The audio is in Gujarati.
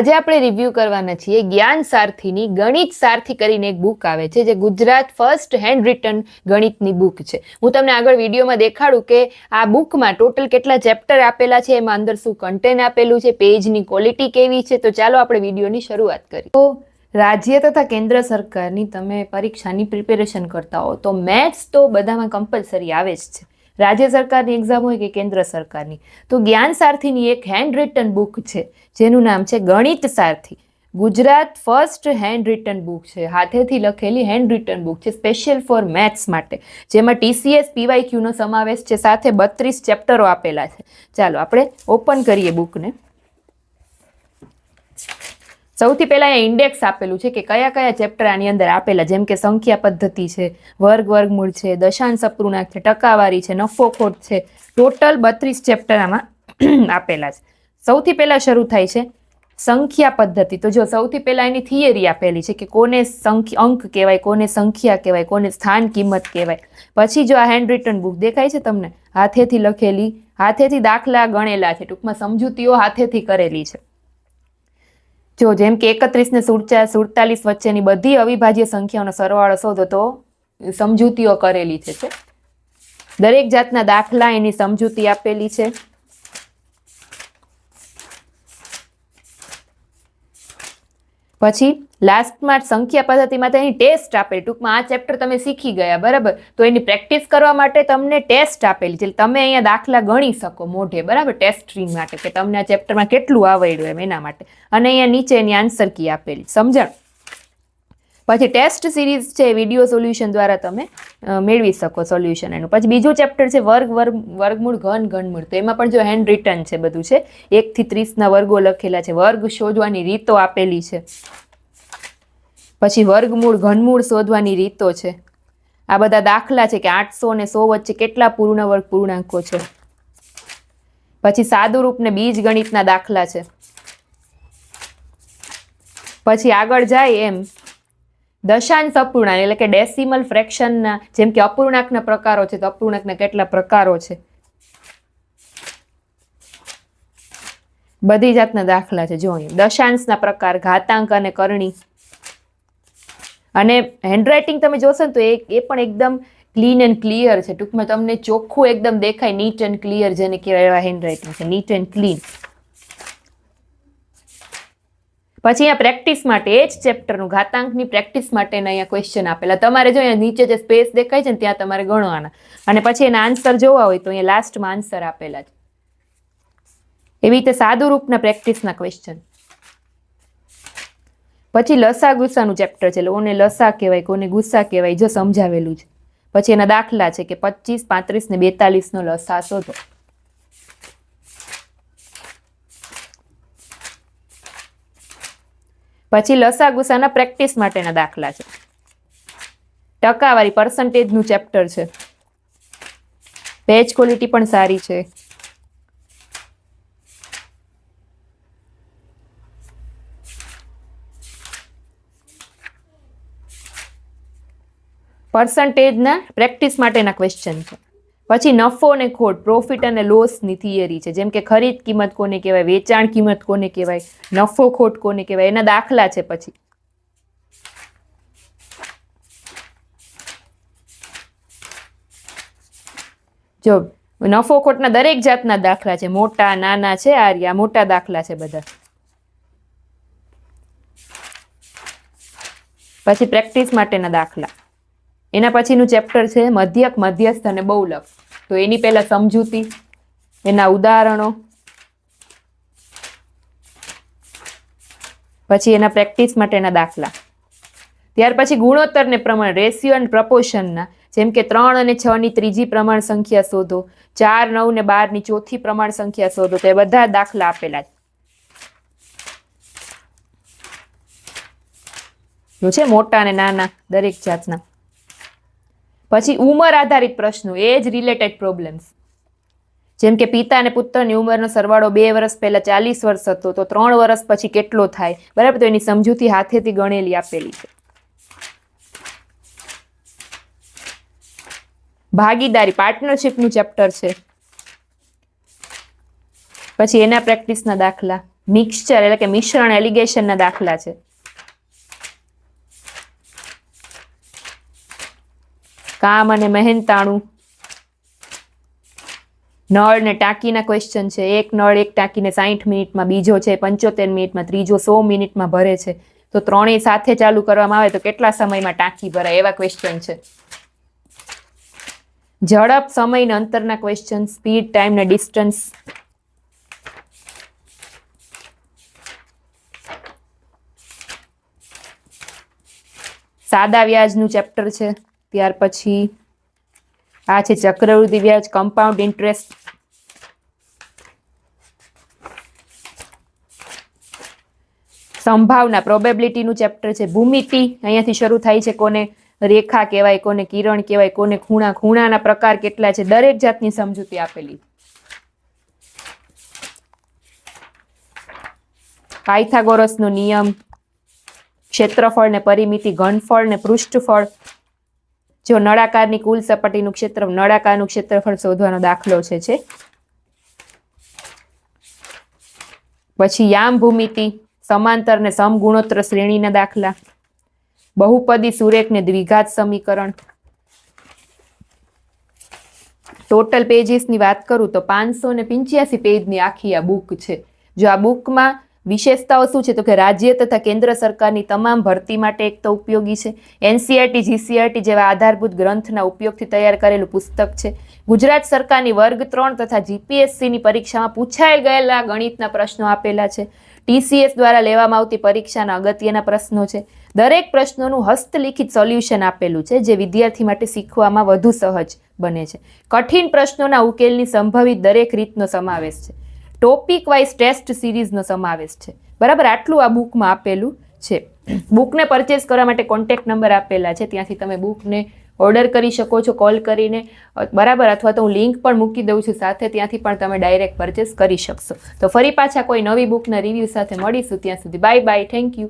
આજે આપણે રિવ્યુ કરવાના છીએ જ્ઞાન સારથીની ગણિત સારથી કરીને એક બુક આવે છે, જે ગુજરાત ફર્સ્ટ હેન્ડ રિટર્ન ગણિતની બુક છે. હું તમને આગળ વિડીયોમાં દેખાડું કે આ બુકમાં ટોટલ કેટલા ચેપ્ટર આપેલા છે, એમાં અંદર શું કન્ટેન્ટ આપેલું છે પેજની ક્વોલિટી કેવી છે, તો ચાલો આપણે વિડીયોની શરૂઆત કરીએ. તો રાજ્ય તથા કેન્દ્ર સરકારની તમે પરીક્ષાની પ્રિપેરેશન કરતા હો, તો મેથ્સ તો બધામાં કમ્પલસરી આવે જ છે. રાજ્ય સરકારની એક્ઝામ હોય કે કેન્દ્ર સરકારની? તો જ્ઞાન સારથીની એક હેન્ડ રિટન બુક છે, જેનું નામ છે ગણિત સારથી. Gujarat first hand written book છે. હાથેથી લખેલી હેન્ડ રિટન બુક છે સ્પેશિયલ ફોર મેથ્સ માટે. જેમાં ટીસીએસ પીવાયક્યુનો સમાવેશ છે, સાથે બત્રીસ ચેપ્ટરો આપેલા છે. ચાલો, આપણે ઓપન કરીએ બુકને સૌથી પહેલાં અહીંયા ઇન્ડેક્સ આપેલું છે કે કયા કયા ચેપ્ટર આની અંદર આપેલા, જેમ કે સંખ્યા પદ્ધતિ છે, વર્ગ, વર્ગમૂળ છે, દશાંશ અપૂર્ણાંક છે, ટકાવારી છે, નફો ખોટ છે ટોટલ બત્રીસ ચેપ્ટર આમાં આપેલા છે. સૌથી પહેલાં શરૂ થાય છે સંખ્યા પદ્ધતિ. તો જો સૌથી પહેલાં એની થિયરી આપેલી છે કે કોને સંખ્યા, અંક કહેવાય, કોને સંખ્યા કહેવાય, કોને સ્થાન કિંમત કહેવાય. પછી જો આ હેન્ડ રિટર્ન બુક દેખાય છે તમને, હાથેથી લખેલી, હાથેથી દાખલા ગણેલા છે, ટૂંકમાં સમજૂતીઓ હાથેથી કરેલી છે. જો જેમ કે એકત્રીસ ને સુડતાલીસ વચ્ચેની બધી અવિભાજ્ય સંખ્યાઓનો સરવાળો શોધો તો સમજૂતીઓ કરેલી છે. દરેક જાતના દાખલા એની સમજૂતી આપેલી છે. પછી લાસ્ટમાં સંખ્યા પદ્ધતિમાં તેની ટેસ્ટ આપેલી. ટૂંકમાં આ ચેપ્ટર તમે શીખી ગયા, બરાબર? તો એની પ્રેક્ટિસ કરવા માટે તમને ટેસ્ટ આપેલી છે તમે અહીંયા દાખલા ગણી શકો મોઢે, બરાબર? ટેસ્ટ સ્ટ્રીમ માટે, કે તમને આ ચેપ્ટરમાં કેટલું આવડ્યું એમ એના માટે. અને અહીંયા નીચે એની આન્સર કી આપેલી. સમજણ? પછી ટેસ્ટ સિરીઝ છે વીડિયો સોલ્યુશન દ્વારા તમે મેળવી શકો સોલ્યુશન એનું. પછી બીજું ચેપ્ટર છે, વર્ગ વર્ગ, વર્ગમૂળ, ઘન, ઘનમૂળ. તો એમાં પણ જો હેન્ડ રિટર્ન છે બધું છે એકથી ત્રીસના વર્ગો લખેલા છે. વર્ગ શોધવાની રીતો આપેલી છે. પછી વર્ગમૂળ, ઘનમૂળ શોધવાની રીતો છે. આ બધા દાખલા છે કે આઠસો ને સો વચ્ચે કેટલા પૂર્ણ વર્ગ પૂર્ણાંકો છે? પછી સાદુરૂપ ને બીજ ગણિતના દાખલા છે. પછી આગળ જાય એમ. દશાંશ અપૂર્ણાંક, એટલે કે ડેસિમલ ફ્રેક્શનના, જેમ કે અપૂર્ણાંકના પ્રકારો છે, તો અપૂર્ણાંકના કેટલા પ્રકારો છે? બધી જાતના દાખલા છે, જો અહીં. દશાંશના પ્રકાર, ઘાતાંક અને કરણી. અને હેન્ડરાઇટિંગ તમે જોશો ને તો એ એ પણ એકદમ ક્લીન એન્ડ ક્લિયર છે. ટૂંકમાં તમને ચોખ્ખું એકદમ દેખાય નીટ એન્ડ ક્લિયર જેને કહેવાય એવા હેન્ડરાઇટિંગ છે. નીટ એન્ડ ક્લીન પછી અહીંયા પ્રેક્ટિસ માટે, એ જ ચેપ્ટરનું ઘાતાંકની પ્રેક્ટિસ માટેના અહીંયા ક્વેશ્ચન આપેલા. તમારે જો અહીંયા નીચે જે સ્પેસ દેખાય છે ને, ત્યાં તમારે ગણવાના. અને પછી એના આન્સર જોવા હોય તો અહીંયા લાસ્ટમાં આન્સર આપેલા છે. એવી રીતે સાદુરૂપના પ્રેક્ટિસના ક્વેશ્ચન પછી લસા ગુસ્સાનું ચેપ્ટર છે કોને લસા કહેવાય, કોને ગુસ્સા કહેવાય, જો સમજાવેલું છે. પછી એના દાખલા છે કે પચીસ, પાંત્રીસ ને બેતાલીસનો લસા શોધો. પછી લસા ગુસાના પ્રેક્ટિસ માટેના દાખલા છે. ટકાવારી પર્સન્ટેજનું ચેપ્ટર છે. પેજ ક્વોલિટી પણ સારી છે. પર્સન્ટેજના પ્રેક્ટિસ માટેના ક્વેશ્ચન છે. પછી નફો અને ખોટ પ્રોફિટ અને લોસની થિયરી છે. જેમ કે ખરીદ કિંમત કોને કહેવાય, વેચાણ કિંમત કોને કહેવાય, નફો ખોટ કોને કહેવાય, એના દાખલા છે પછી. જો, નફો ખોટના દરેક જાતના દાખલા છે. મોટા, નાના છે આ મોટા દાખલા છે બધા. પછી પ્રેક્ટિસ માટેના દાખલા. એના પછીનું ચેપ્ટર છે મધ્યક, મધ્યસ્થ અને બહુલક. તો એની પહેલાં સમજૂતી, એના ઉદાહરણો, પછી એના પ્રેક્ટિસ માટેના દાખલા. ત્યાર પછી ગુણોત્તરને પ્રમાણ રેશિયો એન્ડ પ્રપોર્શનના જેમ કે ત્રણ અને છની ત્રીજી પ્રમાણ સંખ્યા શોધો, ચાર, નવ ને બારની ચોથી પ્રમાણ સંખ્યા શોધો, તો એ બધા દાખલા આપેલા છે. છે મોટા અને નાના દરેક જાતના. પછી ઉંમર આધારિત પ્રશ્નો, એજ રિલેટેડ પ્રોબ્લેમ્સ જેમ કે પિતા અને પુત્રની ઉંમરનો સરવાળો બે વર્ષ પહેલાં ચાલીસ વર્ષ હતો, તો ત્રણ વર્ષ પછી કેટલો થાય? બરાબર, તો એની સમજૂતી હાથેથી ગણેલી આપેલી છે. ભાગીદારી પાર્ટનરશિપનું ચેપ્ટર છે. પછી એના પ્રેક્ટિસના દાખલા મિક્સચર એટલે કે મિશ્રણ એલિગેશનના દાખલા છે. કામ અને મહેનતાણું. નળ ને ટાંકીના ક્વેશ્ચન છે. એક નળ એક ટાંકીને સાહીઠ મિનિટમાં બીજો છે, પંચોતેર મિનિટમાં ત્રીજો, સો મિનિટમાં ભરે છે. તો ત્રણેય સાથે ચાલુ કરવામાં આવે તો કેટલા સમયમાં ટાંકી ભરાય એવા ક્વેશ્ચન છે. ઝડપ, સમય ને અંતરના ક્વેશ્ચન સ્પીડ ટાઈમ ને ડિસ્ટન્સ સાદા વ્યાજનું ચેપ્ટર છે. ત્યાર પછી આ છે ચક્રવૃદ્ધિ વ્યાજ કમ્પાઉન્ડ ઇન્ટરેસ્ટ સંભાવના પ્રોબેબિલિટીનું ચેપ્ટર છે ભૂમિતિ. અહીંયાથી શરૂ થાય છે કોને રેખા કહેવાય, કોને કિરણ કહેવાય, કોને ખૂણા. ખૂણાના પ્રકાર કેટલા છે? દરેક જાતની સમજૂતી આપેલી. પાયથાગોરસનો નિયમ, ક્ષેત્રફળ ને પરિમિતિ, ઘનફળ ને પૃષ્ઠફળ જો નળાકારની કુલ સપાટીનું ક્ષેત્ર નળાકારનું ક્ષેત્રફળ શોધવાનો દાખલો છે છે. પછી યામ ભૂમિતિ સમાંતર ને સમગુણોત્તર શ્રેણીના દાખલા. બહુપદી સુરેખ ને દ્વિઘાત સમીકરણ. ટોટલ પેજીસની વાત કરું તો પાંચસો ને પંચ્યાસી પેજની આખી આ બુક છે. જો આ બુકમાં વિશેષતાઓ શું છે? તો કે રાજ્ય તથા કેન્દ્ર સરકારની તમામ ભરતી માટે એક તો ઉપયોગી છે. એનસીઆરટી, જીસીઆરટી જેવા આધારભૂત ગ્રંથના ઉપયોગથી તૈયાર કરેલું પુસ્તક છે. ગુજરાત સરકારની વર્ગ ત્રણ તથા જીપીએસસીની પરીક્ષામાં પૂછાઈ ગયેલા ગણિતના પ્રશ્નો આપેલા છે. ટીસીએસ દ્વારા લેવામાં આવતી પરીક્ષાના અગત્યના પ્રશ્નો છે. દરેક પ્રશ્નોનું હસ્તલિખિત સોલ્યુશન આપેલું છે, જે વિદ્યાર્થી માટે શીખવામાં વધુ સહજ બને છે. કઠિન પ્રશ્નોના ઉકેલની સંભવિત દરેક રીતનો સમાવેશ છે. ટોપિક વાઇઝ ટેસ્ટ સિરીઝનો સમાવેશ છે. બરાબર? આટલું આ બુકમાં આપેલું છે. બુકને પરચેસ કરવા માટે કોન્ટેક્ટ નંબર આપેલા છે. ત્યાંથી તમે બુકને ઓર્ડર કરી શકો છો, કોલ કરીને. બરાબર? અથવા તો હું લિંક પણ મૂકી દઉં છું. સાથે ત્યાંથી પણ તમે ડાયરેક્ટ પરચેસ કરી શકશો. તો ફરી પાછા કોઈ નવી બુકના રિવ્યૂ સાથે મળીશું. ત્યાં સુધી બાય બાય. Thank you.